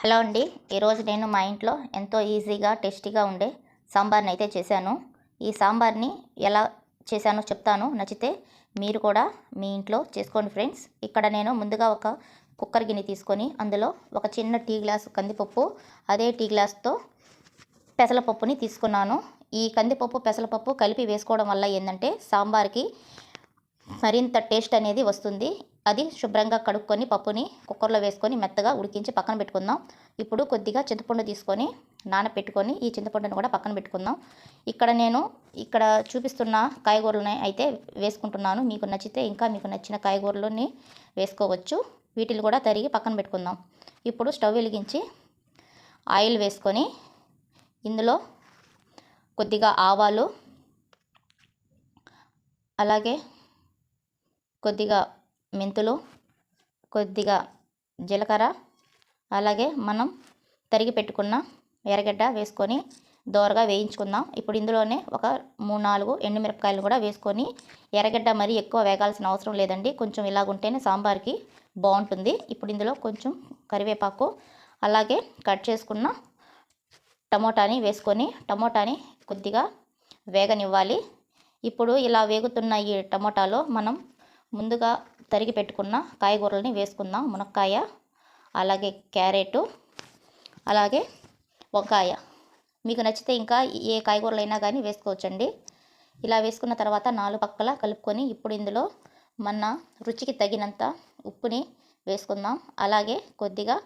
Hello అండి. ఈరోజు నేను మా ఇంట్లో ఎంతో ఈజీగా టేస్టీగా ఉండే సాంబార్ని అయితే చేశాను. ఈ సాంబార్ని ఎలా చేశానో చెప్తాను. నచ్చితే మీరు కూడా మీ ఇంట్లో చేసుకోండి ఫ్రెండ్స్. ఇక్కడ నేను ముందుగా ఒక కుక్కర్ గిన్నె తీసుకొని అందులో ఒక చిన్న టీ గ్లాస్ కందిపప్పు అదే టీ గ్లాస్తో పెసలపప్పుని తీసుకున్నాను. ఈ కందిపప్పు పెసలపప్పు కలిపి వేసుకోవడం వల్ల ఏంటంటే సాంబార్కి మరింత టేస్ట్ అనేది వస్తుంది. అది శుభ్రంగా కడుక్కొని పప్పుని కుక్కర్లో వేసుకొని మెత్తగా ఉడికించి పక్కన పెట్టుకుందాం. ఇప్పుడు కొద్దిగా చింతపండు తీసుకొని నానపెట్టుకొని ఈ చింతపండును కూడా పక్కన పెట్టుకుందాం. ఇక్కడ నేను ఇక్కడ చూపిస్తున్న కాయగూరలని అయితే వేసుకుంటున్నాను. మీకు నచ్చితే ఇంకా మీకు నచ్చిన కాయగూరలని వేసుకోవచ్చు. వీటిని కూడా తరిగి పక్కన పెట్టుకుందాం. ఇప్పుడు స్టవ్ వెలిగించి ఆయిల్ వేసుకొని ఇందులో కొద్దిగా ఆవాలు అలాగే కొద్దిగా మెంతులు కొద్దిగా జీలకర్ర అలాగే మనం తరిగి పెట్టుకున్న ఎర్రగడ్డ వేసుకొని దోరగా వేయించుకుందాం. ఇప్పుడు ఇందులోనే ఒక మూడు నాలుగు ఎండుమిరపకాయలు కూడా వేసుకొని ఎర్రగడ్డ మరీ ఎక్కువ వేగాల్సిన అవసరం లేదండి. కొంచెం ఇలాగుంటేనే సాంబార్కి బాగుంటుంది. ఇప్పుడు ఇందులో కొంచెం కరివేపాకు అలాగే కట్ చేసుకున్న టమోటాని వేసుకొని టమోటాని కొద్దిగా వేగనివ్వాలి. ఇప్పుడు ఇలా వేగుతున్న ఈ టమోటాలో మనం ముందుగా తరిగి పెట్టుకున్న కాయగూరలని వేసుకుందాం. మునక్కాయ అలాగే క్యారెట్ అలాగే వంకాయ. మీకు నచ్చితే ఇంకా ఏ కాయగూరలైనా కానీ వేసుకోవచ్చండి. ఇలా వేసుకున్న తర్వాత నాలుగు పక్కల కలుపుకొని ఇప్పుడు ఇందులో మన రుచికి తగినంత ఉప్పుని వేసుకుందాం. అలాగే కొద్దిగా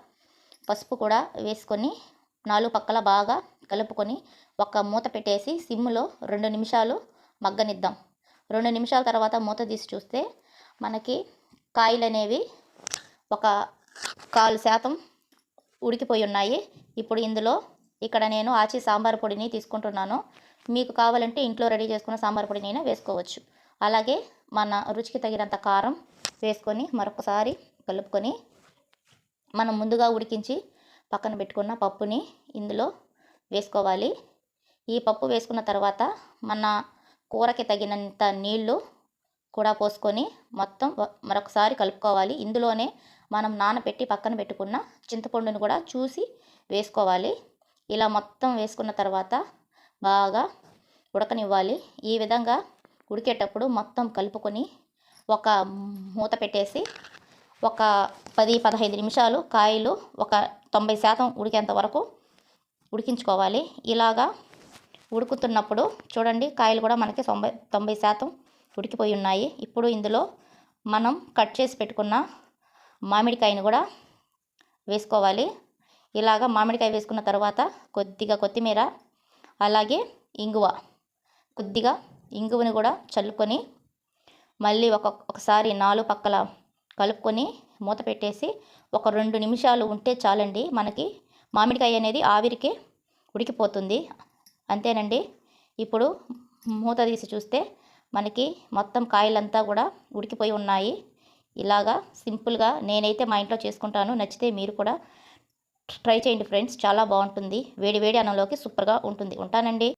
పసుపు కూడా వేసుకొని నాలుగు పక్కల బాగా కలుపుకొని ఒక మూత పెట్టేసి సిమ్లో రెండు నిమిషాలు మగ్గనిద్దాం. రెండు నిమిషాల తర్వాత మూత తీసి చూస్తే మనకి కాయలు అనేవి ఒక కాలు శాతం ఉడికిపోయి ఉన్నాయి. ఇప్పుడు ఇందులో ఇక్కడ నేను ఆచి సాంబార్ పొడిని తీసుకుంటున్నాను. మీకు కావాలంటే ఇంట్లో రెడీ చేసుకున్న సాంబార్ పొడిని అయినా వేసుకోవచ్చు. అలాగే మన రుచికి తగినంత కారం వేసుకొని మరొకసారి కలుపుకొని మనం ముందుగా ఉడికించి పక్కన పెట్టుకున్న పప్పుని ఇందులో వేసుకోవాలి. ఈ పప్పు వేసుకున్న తర్వాత మన కూరకి తగినంత నీళ్ళు కూడా పోసుకొని మొత్తం మరొకసారి కలుపుకోవాలి. ఇందులోనే మనం నానబెట్టి పక్కన పెట్టుకున్న చింతపండును కూడా చూసి వేసుకోవాలి. ఇలా మొత్తం వేసుకున్న తర్వాత బాగా ఉడకనివ్వాలి. ఈ విధంగా ఉడికేటప్పుడు మొత్తం కలుపుకొని ఒక మూత పెట్టేసి ఒక పది పదహైదు నిమిషాలు కాయలు ఒక తొంభై శాతం ఉడికేంత వరకు ఉడికించుకోవాలి. ఇలాగా ఉడుకుతున్నప్పుడు చూడండి కాయలు కూడా మనకి తొంభై తొంభై శాతం ఉడికిపోయి ఉన్నాయి ఇప్పుడు ఇందులో మనం కట్ చేసి పెట్టుకున్న మామిడికాయని కూడా వేసుకోవాలి. ఇలాగ మామిడికాయ వేసుకున్న తర్వాత కొద్దిగా కొత్తిమీర అలాగే ఇంగువ కొద్దిగా ఇంగువని కూడా చల్లుకొని మళ్ళీ ఒక ఒకసారి నాలుగు పక్కల కలుపుకొని మూత పెట్టేసి ఒక రెండు నిమిషాలు ఉంటే చాలండి మనకి మామిడికాయ అనేది ఆవిరికి ఉడికిపోతుంది. అంతేనండి. ఇప్పుడు మూత తీసి చూస్తే మనకి మొత్తం కాయలంతా కూడా ఉడికిపోయి ఉన్నాయి. ఇలాగా సింపుల్గా నేనైతే మా ఇంట్లో చేసుకుంటాను. నచ్చితే మీరు కూడా ట్రై చేయండి ఫ్రెండ్స్. చాలా బాగుంటుంది. వేడి వేడి అన్నంలోకి సూపర్గా ఉంటుంది. ఉంటానండి.